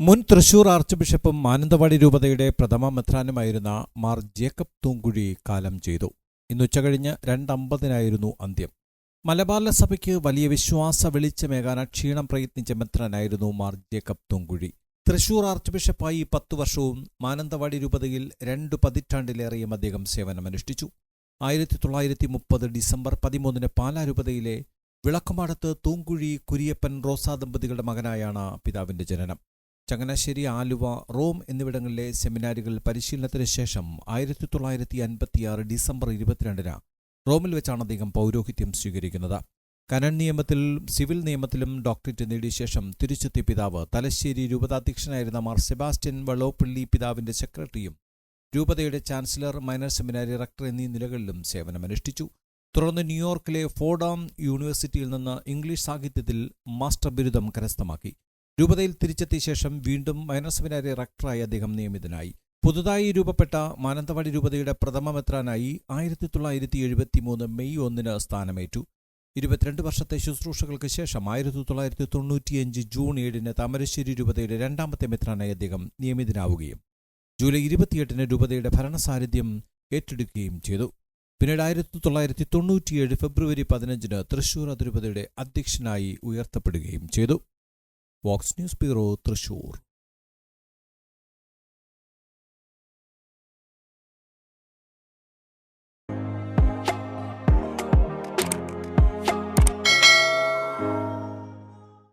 മുൻ തൃശൂർ ആർച്ച് ബിഷപ്പും മാനന്തവാടി രൂപതയുടെ പ്രഥമ മെത്രാനുമായിരുന്ന മാർ ജേക്കബ് തൂങ്കുഴി കാലം ചെയ്തു. ഇന്ന് ഉച്ചകഴിഞ്ഞ് രണ്ടമ്പതിനായിരുന്നു അന്ത്യം. മലബാറിലെ സഭയ്ക്ക് വലിയ വിശ്വാസ വെളിച്ചമേകാന ക്ഷീണം പ്രയത്നിച്ച മെത്രാനായിരുന്നു മാർ ജേക്കബ് തൂങ്കുഴി. തൃശൂർ ആർച്ച് ബിഷപ്പായി പത്തു വർഷവും മാനന്തവാടി രൂപതയിൽ രണ്ടു പതിറ്റാണ്ടിലേറെയും അദ്ദേഹം സേവനമനുഷ്ഠിച്ചു. ആയിരത്തി തൊള്ളായിരത്തി മുപ്പത് ഡിസംബർ പതിമൂന്നിന് പാലാ രൂപതയിലെ വിളക്കുമാടത്ത് തൂങ്കുഴി കുരിയപ്പൻ റോസാ ദമ്പതികളുടെ മകനായാണ് പിതാവിന്റെ ജനനം. ചങ്ങനാശ്ശേരി ആലുവ റോം എന്നിവിടങ്ങളിലെ സെമിനാരുകൾ പരിശീലനത്തിന് ശേഷം ആയിരത്തി തൊള്ളായിരത്തി അൻപത്തിയാറ് ഡിസംബർ ഇരുപത്തിരണ്ടിന് റോമിൽ വെച്ചാണ് അദ്ദേഹം പൗരോഹിത്യം സ്വീകരിക്കുന്നത്. കനൻ നിയമത്തിലും സിവിൽ നിയമത്തിലും ഡോക്ടറേറ്റ് നേടിയ ശേഷം തിരിച്ചെത്തിയ പിതാവ് തലശ്ശേരി രൂപതാധ്യക്ഷനായിരുന്ന മാർ സെബാസ്റ്റ്യൻ വള്ളോപ്പള്ളി പിതാവിന്റെ സെക്രട്ടറിയും രൂപതയുടെ ചാൻസലർ മൈനർ സെമിനാരി റക്ടർ എന്നീ നിലകളിലും സേവനമനുഷ്ഠിച്ചു. തുടർന്ന് ന്യൂയോർക്കിലെ ഫോർഡാം യൂണിവേഴ്സിറ്റിയിൽ നിന്ന് ഇംഗ്ലീഷ് സാഹിത്യത്തിൽ മാസ്റ്റർ ബിരുദം കരസ്ഥമാക്കി. രൂപതയിൽ തിരിച്ചെത്തിയ ശേഷം വീണ്ടും മൈനർ സെമിനാരി റക്ടറായി അദ്ദേഹം നിയമിതനായി. പുതുതായി രൂപപ്പെട്ട മാനന്തവാടി രൂപതയുടെ പ്രഥമ മെത്രാനായി ആയിരത്തി തൊള്ളായിരത്തി എഴുപത്തിമൂന്ന് മെയ് ഒന്നിന് സ്ഥാനമേറ്റു. ഇരുപത്തിരണ്ട് വർഷത്തെ ശുശ്രൂഷകൾക്ക് ശേഷം ആയിരത്തി തൊള്ളായിരത്തി തൊണ്ണൂറ്റിയഞ്ച് ജൂൺ ഏഴിന് താമരശ്ശേരി രൂപതയുടെ രണ്ടാമത്തെ മെത്രാനായി അദ്ദേഹം നിയമിതനാവുകയും ജൂലൈ ഇരുപത്തിയെട്ടിന് രൂപതയുടെ ഭരണസാരഥ്യം ഏറ്റെടുക്കുകയും ചെയ്തു. പിന്നീട് ആയിരത്തി തൊള്ളായിരത്തി തൊണ്ണൂറ്റിയേഴ് ഫെബ്രുവരി പതിനഞ്ചിന് തൃശൂർ അതിരൂപതയുടെ അധ്യക്ഷനായി ഉയർത്തപ്പെടുകയും ചെയ്തു. Vox News bureau Thrissur.